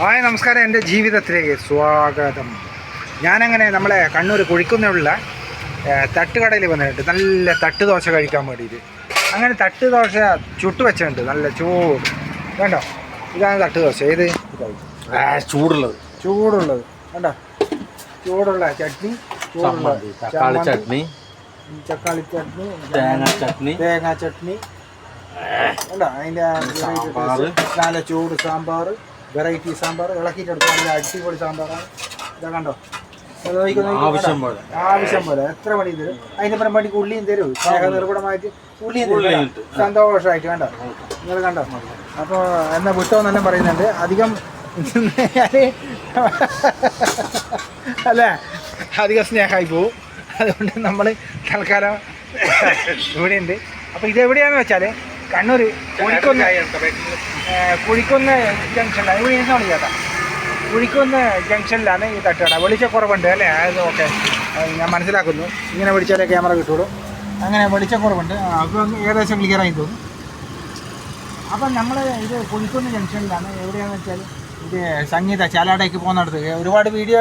Hi നമസ്കാരം. എന്റെ ജീവിതത്തിലേക്ക് സ്വാഗതം. ഞാനങ്ങനെ നമ്മളെ കണ്ണൂർ കുഴിക്കുന്നുള്ള തട്ടുകടയിൽ വന്നിട്ട് നല്ല തട്ട് ദോശ കഴിക്കാൻ വേണ്ടിയിട്ട്. അങ്ങനെ തട്ട് ദോശ ചുട്ട് വെച്ചിട്ടുണ്ട്. നല്ല ചൂട്. വേണ്ടോ ഇതാണ് തട്ട് ദോശ ഏത് ചൂടുള്ളത്. ചൂടുള്ളത്. വേണ്ടോ ചൂടുള്ള ചട്നി ചൂടുള്ള തക്കാളി ചട്നി തക്കാളി ചട്നി തേങ്ങ ചട്നി. തേങ്ങ ചട്നി. വേണ്ട അതിന്റെ. നല്ല ചൂട് സാമ്പാർ വെറൈറ്റി സാമ്പാർ ഇളക്കിയിട്ടെടുത്ത് നല്ല അടിപൊളി സാമ്പാറാണ്. ഇതാ കണ്ടോ? ഇത് ആവശ്യം പോലെ. ആവശ്യം പോലെ. എത്ര മണി തരും അതിന് പറഞ്ഞ മണിക്ക് ഉള്ളിയും തരും. സ്നേഹ നിർഭടമായിട്ട് ഉള്ളിയും തരും. സന്തോഷമായിട്ട് കണ്ടോ? നിങ്ങൾ കണ്ടോ? അപ്പോൾ എന്നാ വിട്ടോ എന്നെ പറയുന്നുണ്ട്. അധികം അല്ല? അല്ലേ? അധികം സ്നേഹമായി പോവും. അതുകൊണ്ട് നമ്മൾ തൽക്കാലം ഇവിടെയുണ്ട്. അപ്പോൾ ഇതെവിടെയാണെന്ന് വെച്ചാൽ കണ്ണൂർ കോഴിക്കോന്ന് കുഴിക്കുന്ന് ജംഗ്ഷനിലാണ് ഇവിടെ ഇരുന്നോളി ചേട്ടാ കുഴിക്കുന്ന് ജംഗ്ഷനിലാണ് ഈ തട്ടുകട. വെളിച്ചക്കുറവുണ്ട് അല്ലേ? അത് ഓക്കെ. ഞാൻ മനസ്സിലാക്കുന്നു. ഇങ്ങനെ വിളിച്ചാലേ ക്യാമറ കിട്ടുള്ളൂ. അങ്ങനെ വെളിച്ചക്കുറവുണ്ട്. ആ, അപ്പം ഏകദേശം ക്ലിയറായി തോന്നുന്നു. അപ്പം നമ്മൾ ഇത് കുഴിക്കുന്ന് ജംഗ്ഷനിലാണ്. എവിടെയാണെന്ന് വെച്ചാൽ ഇത് സംഗീത ചാലാടേക്ക് പോകുന്നിടത്ത്. ഒരുപാട് വീഡിയോ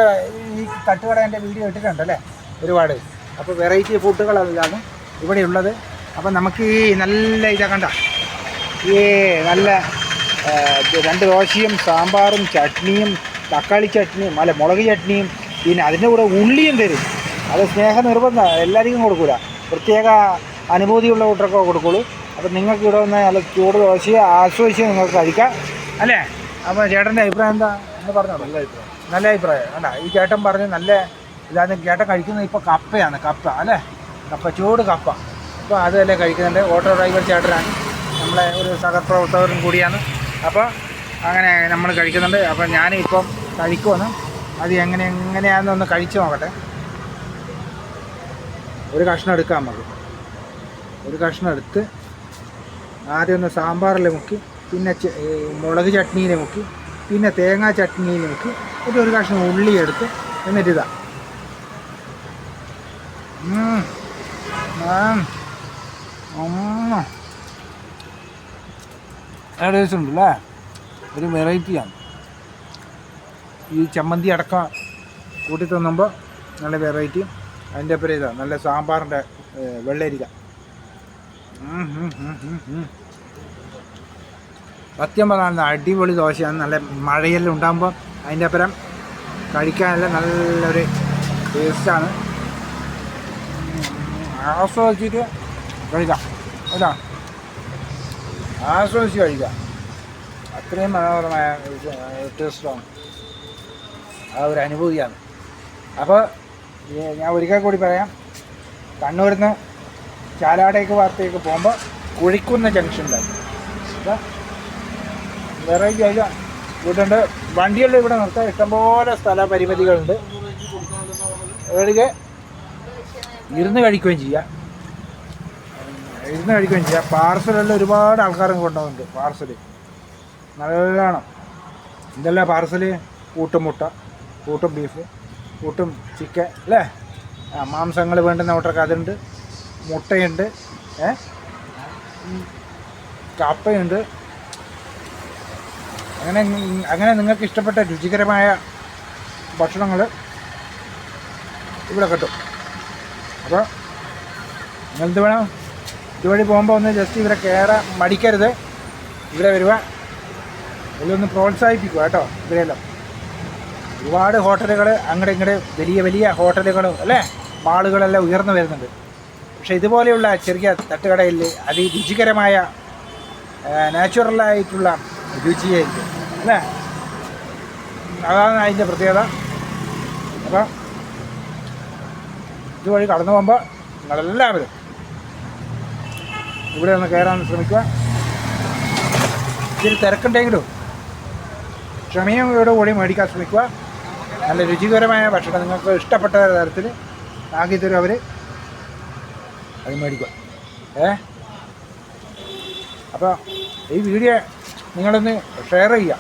ഈ തട്ടുകടേന്റെ വീഡിയോ ഇട്ടിട്ടുണ്ട് അല്ലേ? ഒരുപാട്. അപ്പോൾ വെറൈറ്റി ഫുഡുകളെല്ലാം ഇവിടെ ഉള്ളത്. അപ്പം നമുക്ക് ഈ നല്ല ഇതാ കണ്ട. ഈ നല്ല രണ്ട് ദോശയും സാമ്പാറും ചട്നിയും തക്കാളി ചട്നിയും അല്ല മുളക് ചട്നിയും പിന്നെ അതിന്റെ കൂടെ ഉള്ളിയും തരും. അത് സ്നേഹ നിർബന്ധം എല്ലാവർക്കും കൊടുക്കൂല. പ്രത്യേക അനുഭൂതിയുള്ള കൂട്ടൊക്കെ കൊടുക്കുള്ളൂ. അപ്പം നിങ്ങൾക്ക് ഇവിടെ വന്ന് നല്ല ചൂട് ദോശയെ ആസ്വദിച്ച് നിങ്ങൾക്ക് കഴിക്കാം. അല്ലേ? അപ്പോൾ ചേട്ടന്റെ അഭിപ്രായം എന്താ? എന്ന് പറഞ്ഞോ. നല്ല അഭിപ്രായം. നല്ല അഭിപ്രായം. അല്ല ഈ ചേട്ടൻ പറഞ്ഞ് നല്ല ഇതാണ്. ചേട്ടൻ കഴിക്കുന്നത് ഇപ്പോൾ കപ്പയാണ്. കപ്പ അല്ലേ? കപ്പ ചൂട് കപ്പ. അപ്പോൾ അതല്ലേ കഴിക്കുന്നുണ്ട്. ഓട്ടോ ഡ്രൈവർ ചേട്ടനാണ്. നമ്മളെ ഒരു സഹപ്രവർത്തകരും കൂടിയാണ്. അപ്പോൾ അങ്ങനെ നമ്മൾ കഴിക്കുന്നുണ്ട്. അപ്പോൾ ഞാനിപ്പം കഴിക്കുമെന്ന് അത് എങ്ങനെ എങ്ങനെയാണെന്നൊന്ന് കഴിച്ചു നോക്കട്ടെ. ഒരു കഷ്ണം എടുക്കാൻ നമുക്ക്. ഒരു കഷ്ണം എടുത്ത് ആദ്യം ഒന്ന് സാമ്പാറിൽ മുക്കി പിന്നെ മുളക് ചട്നിയിൽ മുക്കി പിന്നെ തേങ്ങാ ചട്നിയിൽ മുക്കി എന്നിട്ട് ഒരു കഷ്ണം ഉള്ളി എടുത്ത് എന്നിട്ട് ഇതാ. ടേസ്റ്റ് ഉണ്ടല്ലേ ഒരു വെറൈറ്റിയാണ്. ഈ ചമ്മന്തി അടക്ക കൂട്ടി തിന്നുമ്പോൾ നല്ല വെറൈറ്റി. അതിന്റെ അപ്പുറം ഇതാ നല്ല സാമ്പാറിന്റെ വെള്ളരിക. സത്യം പറഞ്ഞാൽ അടിപൊളി ദോശയാണ്. നല്ല മഴയെല്ലാം ഉണ്ടാകുമ്പോൾ അതിന്റെ അപ്പുറം കഴിക്കാനെല്ലാം നല്ലൊരു ടേസ്റ്റാണ് ആസ്വദിച്ചിട്ട് കഴിക്കാം. അതാ ആസ്വദിച്ച് കഴിക്കാം. അത്രയും മനോഹരമായ ടേസ്റ്റാണ് ആ ഒരു അനുഭൂതിയാണ്. അപ്പോൾ ഞാൻ ഒരിക്കൽ കൂടി പറയാം. കണ്ണൂരിൽ നിന്ന് ചാലാടേക്ക് വാർത്തയൊക്കെ പോകുമ്പോൾ കുഴിക്കുന്ന അപ്പോൾ വെറൈറ്റി ആയില്ല ഇവിടുണ്ട്. വണ്ടികളുടെ ഇവിടെ നിർത്താൻ ഇഷ്ടംപോലെ സ്ഥല പരിമിതികളുണ്ട്. ഇരുന്ന് കഴിക്കുകയും ചെയ്യാം. ഇരുന്ന് കഴിക്കുകയും ചെയ്യാം. പാർസലെല്ലാം ഒരുപാട് ആൾക്കാരും കൊണ്ടുപോകുന്നുണ്ട്. പാർസൽ നല്ലതാണ് എന്തല്ല പാർസൽ കൂട്ടും മുട്ട കൂട്ടും ബീഫ് കൂട്ടും ചിക്കൻ അല്ലേ? മാംസങ്ങൾ വേണ്ടുന്ന കൂട്ടർക്ക് അതുണ്ട്. മുട്ടയുണ്ട്. ഏ? കപ്പയുണ്ട്. അങ്ങനെ അങ്ങനെ നിങ്ങൾക്ക് ഇഷ്ടപ്പെട്ട രുചികരമായ ഭക്ഷണങ്ങൾ ഇവിടെ കിട്ടും. അപ്പോൾ എന്ത് വേണം? ഇതുവഴി പോകുമ്പോൾ ഒന്ന് ജസ്റ്റ് ഇവരെ കയറാൻ മടിക്കരുത്. ഇവിടെ വരിക ഇതിലൊന്ന് പ്രോത്സാഹിപ്പിക്കുക കേട്ടോ ഇവരെല്ലാം ഒരുപാട് ഹോട്ടലുകൾ അങ്ങടെ ഇങ്ങടെ വലിയ വലിയ ഹോട്ടലുകളും അല്ലേ? മാളുകളെല്ലാം ഉയർന്നു വരുന്നുണ്ട്. പക്ഷെ ഇതുപോലെയുള്ള ചെറിയ തട്ടുകടയിൽ അതി രുചികരമായ നാച്ചുറലായിട്ടുള്ള രുചിയായിരിക്കും അല്ലേ? അതാണ് അതിന്റെ പ്രത്യേകത. അപ്പോൾ ഇതുവഴി കടന്നു പോകുമ്പോൾ നിങ്ങളെല്ലാവരും ഇവിടെ ഒന്ന് കയറാൻ ശ്രമിക്കുക. ഇച്ചിരി തിരക്കുണ്ടെങ്കിലും ഇവിടെ കൂടി മേടിക്കാൻ ശ്രമിക്കുക. നല്ല രുചികരമായ ഭക്ഷണം നിങ്ങൾക്ക് ഇഷ്ടപ്പെട്ട തരത്തിൽ ആക്കി തരും അവർ അത് മേടിക്കുക. ഏ? അപ്പോൾ ഈ വീഡിയോ നിങ്ങളൊന്ന് ഷെയർ ചെയ്യുക.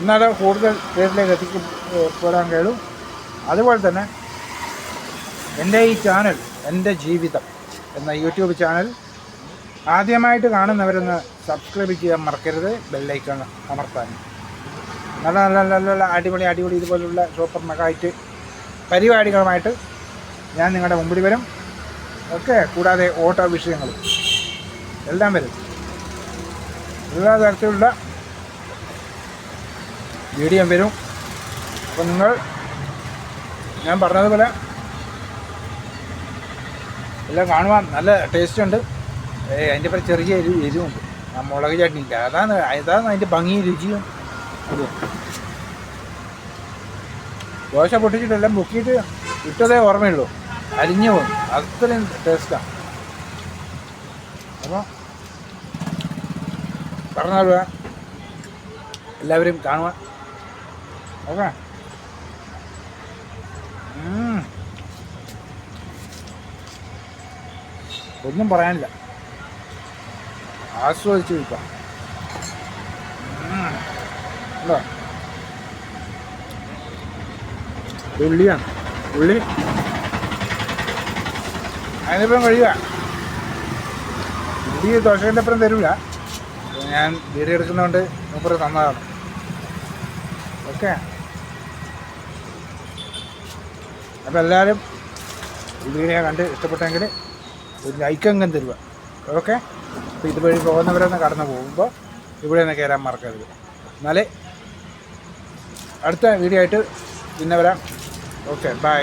എന്നാലേ കൂടുതൽ പേരിലേക്ക് എത്തിക്കപ്പെടാൻ കഴിയും. അതുപോലെ തന്നെ എന്റെ ഈ ചാനൽ എന്റെ ജീവിതം എന്ന യൂട്യൂബ് ചാനൽ ആദ്യമായിട്ട് കാണുന്നവരൊന്ന് സബ്സ്ക്രൈബ് ചെയ്യാൻ മറക്കരുത്. ബെല്ലൈക്കൺ അമർത്താൻ. നല്ല നല്ല നല്ല നല്ല അടിപൊളി അടിപൊളി ഇതുപോലുള്ള സൂപ്പർ മെഗായിട്ട് പരിപാടികളുമായിട്ട് ഞാൻ നിങ്ങളുടെ മുമ്പിൽ വരും. ഓക്കെ കൂടാതെ ഓട്ടോ വിഷയങ്ങളും എല്ലാം വരും. എല്ലാ തരത്തിലുള്ള വീഡിയോ വരും. അപ്പം നിങ്ങൾ ഞാൻ പറഞ്ഞതുപോലെ എല്ലാം കാണുവാൻ നല്ല ടേസ്റ്റ് ഉണ്ട്. അതിന്റെ പേര് ചെറിയ എരിവ് എരിവുണ്ട്. മുളക് ചട്നിയില്ല. അതാണ് അതാണ് അതിന്റെ ഭംഗിയും രുചിയും. അതും. ദോശ പൊട്ടിച്ചിട്ടെല്ലാം മുക്കിയിട്ട് ഇട്ടതേ ഓർമ്മയുള്ളൂ. അരിഞ്ഞു പോകും അത്രയും ടേസ്റ്റാണ് അപ്പോൾ പറഞ്ഞാൽ എല്ലാവരും കാണുക ഓക്കെ. ഒന്നും പറയാനില്ല. ആസ്വദിച്ച് നിൽക്കാം ഉണ്ടോ? ഉള്ളിയാണ് ഉള്ളി അതിനിപ്പം കഴിയുക. ഉള്ളി ദോശേന്റെ അപ്പുറം തരില്ല ഞാൻ വീഡിയോ എടുക്കുന്നതുകൊണ്ട് അപ്പുറം തന്നതാണ്. ഓക്കെ. അപ്പോൾ എല്ലാവരും ഈ വീഡിയോ കണ്ട് ഇഷ്ടപ്പെട്ടെങ്കിൽ ഒരു ലൈക്കങ്കം തരുക. ഓക്കെ? അപ്പോൾ ഇതുവഴി പോകുന്നവരൊന്ന് കടന്നു പോകുമ്പോൾ ഇവിടെ നിന്ന് കയറാൻ മറക്കരുത്. എന്നാലേ അടുത്ത വീഡിയോ ആയിട്ട് പിന്നെ വരാം. Okay bye